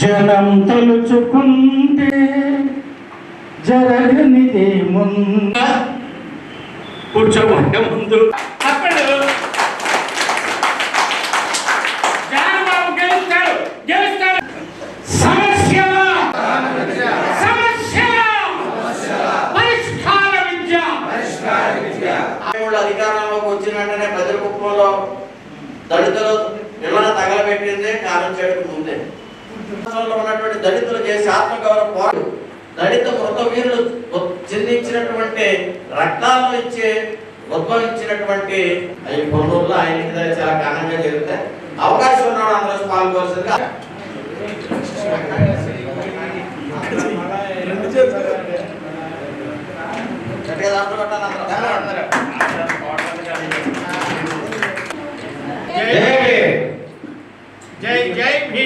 జనం తలుచుకుంటే జరగనిదే ముంద. కూర్చోబోయే ముందు. అధికారంలోకి వచ్చిన వెంటనే దళితులు విలువన తగలబెట్టిందే కాలం చేయడానికి ముందే. ఉన్నటువంటి దళితులు చేసే ఆత్మగౌరవ పోరాడు దళిత మృత వీరులు చిందించినటువంటి రక్తాలను ఇచ్చే ఉద్భవించినటువంటి ఈ పొన్నూరులో ఆయన ఇంటి దగ్గర చాలా ఘనంగా జరుగుతాయి. అవకాశం ఉన్నవాడు అందరూ పాల్గొవలసిందిగా జై జై భీమ్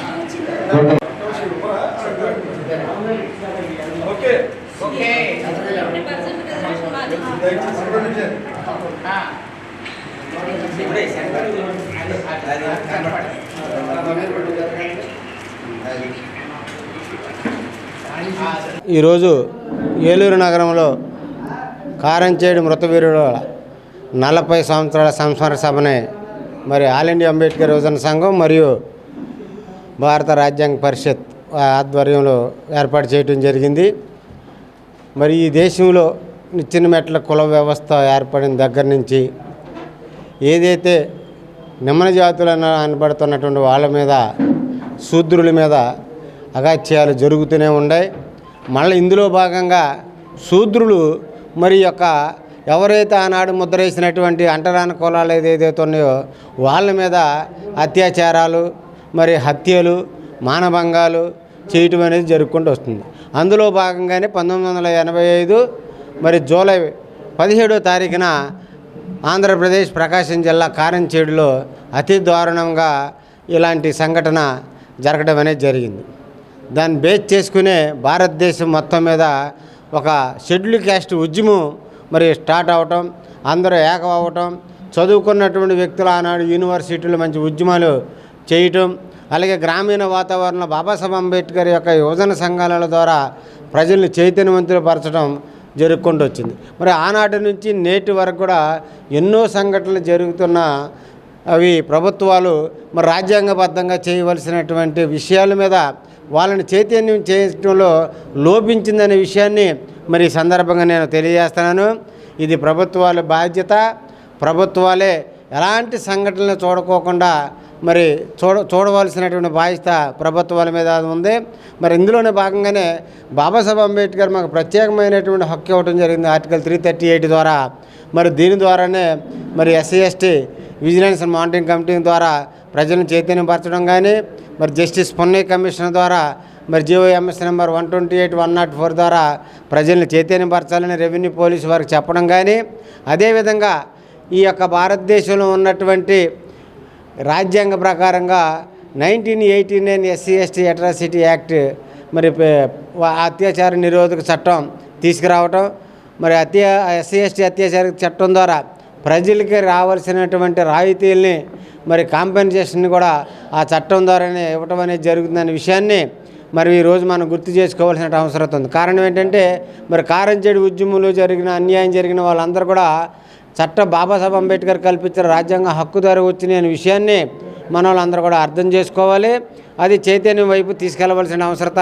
ఈరోజు ఏలూరు నగరంలో కారంచేడు మృతవీరుల నలభై సంవత్సరాల సంస్మరణ సభని మరి ఆల్ ఇండియా అంబేద్కర్ యువజన సంఘం మరియు భారత రాజ్యాంగ పరిషత్ ఆధ్వర్యంలో ఏర్పాటు చేయడం జరిగింది. మరి ఈ దేశంలో నిచ్చిన మెట్ల కుల వ్యవస్థ ఏర్పడిన దగ్గర నుంచి ఏదైతే నిమ్మన జాతులను అనబడుతున్నటువంటి వాళ్ళ మీద శూద్రుల మీద అగాత్యాలు జరుగుతూనే ఉన్నాయి. మళ్ళీ ఇందులో భాగంగా శూద్రులు మరి యొక్క ఎవరైతే ఆనాడు ముద్రేసినటువంటి అంటరాని కులాలు ఏదైతే ఉన్నాయో వాళ్ళ మీద అత్యాచారాలు మరి హత్యలు మానభంగాలు చేయటం అనేది జరుపుకుంటూ వస్తుంది. అందులో భాగంగానే పంతొమ్మిది వందల ఎనభై ఐదు మరి జూలై పదిహేడో తారీఖున ఆంధ్రప్రదేశ్ ప్రకాశం జిల్లా కారంచేడులో అతి దారుణంగా ఇలాంటి సంఘటన జరగడం అనేది జరిగింది. దాన్ని బేస్ చేసుకునే భారతదేశం మొత్తం మీద ఒక షెడ్యూల్ క్యాస్ట్ ఉద్యమం మరి స్టార్ట్ అవటం అందరూ ఏకం అవ్వటం చదువుకున్నటువంటి వ్యక్తులు ఆనాడు యూనివర్సిటీలు మంచి ఉద్యమాలు చేయటం అలాగే గ్రామీణ వాతావరణంలో బాబాసాహెబ్ అంబేద్కర్ యొక్క యువజన సంఘాల ద్వారా ప్రజల్ని చైతన్యవంతులు పరచడం జరుపుకుంటూ వచ్చింది మరి ఆనాటి నుంచి నేటి వరకు కూడా ఎన్నో సంఘటనలు జరుగుతున్న అవి ప్రభుత్వాలు మరి రాజ్యాంగబద్ధంగా చేయవలసినటువంటి విషయాల మీద వాళ్ళని చైతన్యం చేయడంలో లోపించిందనే విషయాన్ని మరి ఈ సందర్భంగా నేను తెలియజేస్తున్నాను. ఇది ప్రభుత్వాల బాధ్యత. ప్రభుత్వాలే ఎలాంటి సంఘటనలు చూడకోకుండా మరి చూడ చూడవలసినటువంటి బాధ్యత ప్రభుత్వాల మీద ఉంది. మరి ఇందులోనే భాగంగానే బాబాసాహెబ్ అంబేద్కర్ మాకు ప్రత్యేకమైనటువంటి హక్కు ఇవ్వడం జరిగింది. ఆర్టికల్ త్రీ థర్టీ ఎయిట్ ద్వారా. మరి దీని ద్వారానే మరి SC ST vigilance and monitoring committee ద్వారా ప్రజలను చైతన్యపరచడం కానీ మరి జస్టిస్ పొన్నయ్య కమిషన్ ద్వారా మరి GOMS number one twenty eight one nought four ద్వారా ప్రజల్ని చైతన్యపరచాలని రెవెన్యూ పోలీసు వారికి చెప్పడం కానీ అదేవిధంగా ఈ యొక్క భారతదేశంలో ఉన్నటువంటి రాజ్యాంగ ప్రకారంగా nineteen eighty nine SC ST atrocity act మరి అత్యాచార నిరోధక చట్టం తీసుకురావటం. మరి అత్యా ఎస్సీ ఎస్టీ అత్యాచార చట్టం ద్వారా ప్రజలకి రావాల్సినటువంటి రాయితీల్ని మరి కాంపెన్సేషన్ కూడా ఆ చట్టం ద్వారానే ఇవ్వటం అనేది జరుగుతుందనే విషయాన్ని మరి ఈరోజు మనం గుర్తు చేసుకోవాల్సిన అవసరం ఉంది. కారణం ఏంటంటే మరి కారంచేడు ఉద్యమంలో జరిగిన అన్యాయం జరిగిన వాళ్ళందరూ కూడా చట్ట బాబాసాహెబ్ అంబేద్కర్ కల్పించిన రాజ్యాంగ హక్కుదారి వచ్చిన అనే విషయాన్ని మన వాళ్ళందరూ కూడా అర్థం చేసుకోవాలి. అది చైతన్యం వైపు తీసుకెళ్ళవలసిన అవసరత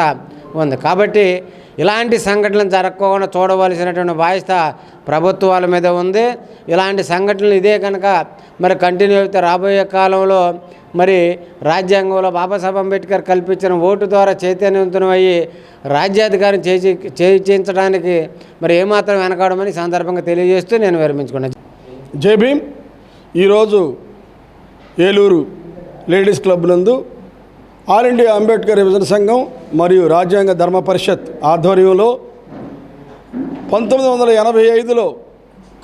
ఉంది. కాబట్టి ఇలాంటి సంఘటనలు జరగకుండా చూడవలసినటువంటి బాధ్యత ప్రభుత్వాల మీద ఉంది. ఇలాంటి సంఘటనలు ఇదే కనుక మరి కంటిన్యూ అయితే రాబోయే కాలంలో మరి రాజ్యాంగంలో బాబాసాహెబ్ అంబేద్కర్ కల్పించిన ఓటు ద్వారా చైతన్యవంతమయ్యి రాజ్యాధికారం చేసి చేయించడానికి మరి ఏమాత్రం వెనకాడమని సందర్భంగా తెలియజేస్తూ నేను విరమించుకున్నాను. జై భీమ్. ఈరోజు ఏలూరు లేడీస్ క్లబ్ నందు ఆల్ ఇండియా అంబేద్కర్ విభజన సంఘం మరియు రాజ్యాంగ ధర్మ పరిషత్ ఆధ్వర్యంలో పంతొమ్మిది వందల ఎనభై ఐదులో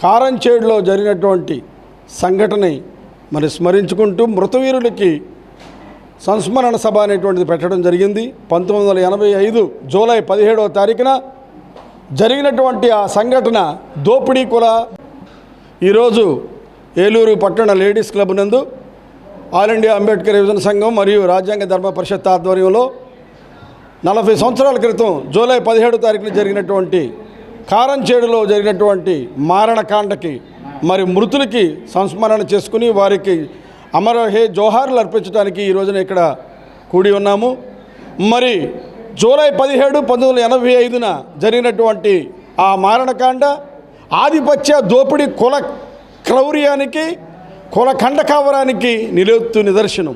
కారంచేడులో జరిగినటువంటి సంఘటన మరి స్మరించుకుంటూ మృతవీరులకి సంస్మరణ సభ అనేటువంటిది పెట్టడం జరిగింది. పంతొమ్మిది వందల ఎనభై ఐదు జూలై పదిహేడవ తారీఖున జరిగినటువంటి ఆ సంఘటన దోపిడీ కుల ఈరోజు ఏలూరు పట్టణ లేడీస్ క్లబ్ నందు ఆల్ ఇండియా అంబేద్కర్ విభజన సంఘం మరియు రాజ్యాంగ ధర్మ పరిషత్ ఆధ్వర్యంలో నలభై సంవత్సరాల క్రితం జూలై పదిహేడు తారీఖున జరిగినటువంటి కారంచేడులో జరిగినటువంటి మారణకాండకి మరి మృతులకి సంస్మరణ చేసుకుని వారికి అమరహే జోహార్లు అర్పించడానికి ఈ రోజున ఇక్కడ కూడి ఉన్నాము. మరి జూలై పదిహేడు పంతొమ్మిది వందల ఎనభై ఐదున జరిగినటువంటి ఆ మారణకాండ ఆధిపత్య దోపిడీ కుల క్రౌర్యానికి కుల కావడానికి నిలువెత్తు నిదర్శనం.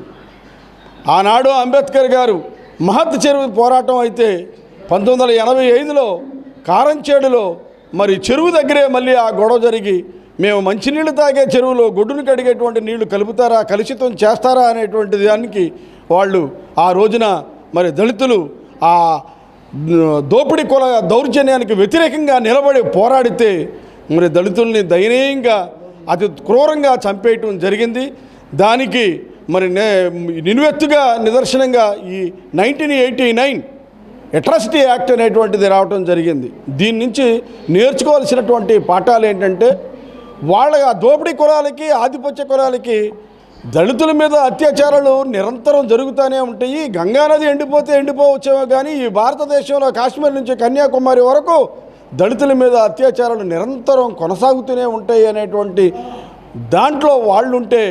ఆనాడు అంబేద్కర్ గారు మహత్ చెరువు పోరాటం అయితే పంతొమ్మిది వందల ఎనభై ఐదులో కారంచేడులో మరి చెరువు దగ్గరే మళ్ళీ ఆ గొడవ జరిగి మేము మంచినీళ్ళు తాగే చెరువులో గొడ్డును కడిగేటువంటి నీళ్ళు కలుపుతారా కలుషితం చేస్తారా అనేటువంటి దానికి వాళ్ళు ఆ రోజున మరి దళితులు ఆ దోపిడీ కుల దౌర్జన్యానికి వ్యతిరేకంగా నిలబడి పోరాడితే మరి దళితుల్ని దయనీయంగా అతి క్రూరంగా చంపేయటం జరిగింది. దానికి మరి నే నిలువెత్తుగా నిదర్శనంగా ఈ nineteen eighty nine atrocity act అనేటువంటిది రావటం జరిగింది. దీని నుంచి నేర్చుకోవాల్సినటువంటి పాఠాలు ఏంటంటే వాళ్ళ దోపిడీ కులాలకి ఆధిపత్య కులాలకి దళితుల మీద అత్యాచారాలు నిరంతరం జరుగుతూనే ఉంటాయి. గంగానది ఎండిపోతే ఎండిపోవచ్చేమో కానీ ఈ భారతదేశంలో కాశ్మీర్ నుంచి కన్యాకుమారి వరకు దళితుల మీద అత్యాచారాలు నిరంతరం కొనసాగుతూనే ఉంటాయి అనేటువంటి దాంట్లో వాళ్ళుంటే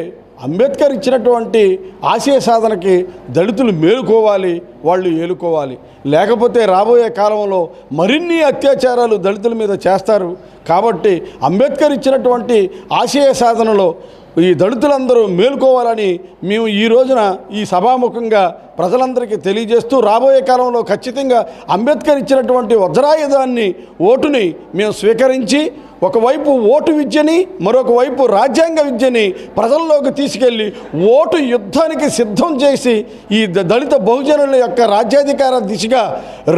అంబేద్కర్ ఇచ్చినటువంటి ఆశయ సాధనకి దళితులు మేలుకోవాలి వాళ్ళు ఏలుకోవాలి. లేకపోతే రాబోయే కాలంలో మరిన్ని అత్యాచారాలు దళితుల మీద చేస్తారు. కాబట్టి అంబేద్కర్ ఇచ్చినటువంటి ఆశయ సాధనలో ఈ దళితులందరూ మేలుకోవాలని మేము ఈ రోజున ఈ సభాముఖంగా ప్రజలందరికీ తెలియజేస్తూ రాబోయే కాలంలో ఖచ్చితంగా అంబేద్కర్ ఇచ్చినటువంటి వజ్రాయుధాన్ని ఓటుని మేము స్వీకరించి ఒకవైపు ఓటు విద్యని మరొక వైపు రాజ్యాంగ విద్యని ప్రజల్లోకి తీసుకెళ్ళి ఓటు యుద్ధానికి సిద్ధం చేసి ఈ ద- దళిత బహుజనుల యొక్క రాజ్యాధికార దిశగా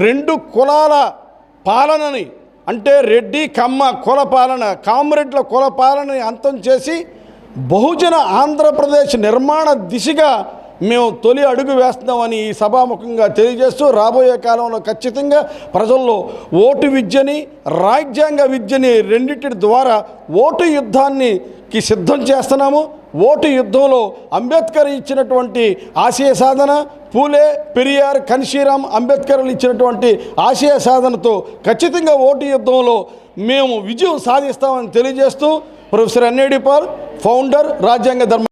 రెండు కులాల పాలనని అంటే రెడ్డి కమ్మ కుల పాలన కామ్రెడ్ల కుల పాలనని అంతం చేసి బహుజన ఆంధ్రప్రదేశ్ నిర్మాణ దిశగా మేము తొలి అడుగు వేస్తున్నామని ఈ సభాముఖంగా తెలియజేస్తూ రాబోయే కాలంలో ఖచ్చితంగా ప్రజల్లో ఓటు విద్యని రాజ్యాంగ విద్యని రెండింటి ద్వారా ఓటు యుద్ధాన్ని కి సిద్ధం చేస్తున్నాము. ఓటు యుద్ధంలో అంబేద్కర్ ఇచ్చినటువంటి ఆశయ సాధన పూలే పెరియార్ కన్షీరామ్ అంబేద్కర్లు ఇచ్చినటువంటి ఆశయ సాధనతో ఖచ్చితంగా ఓటు యుద్ధంలో మేము విజయం సాధిస్తామని తెలియజేస్తూ ప్రొఫెసర్ ఎన్ఏడి పాల్ ఫౌండర్ రాజ్యాంగ ధర్మ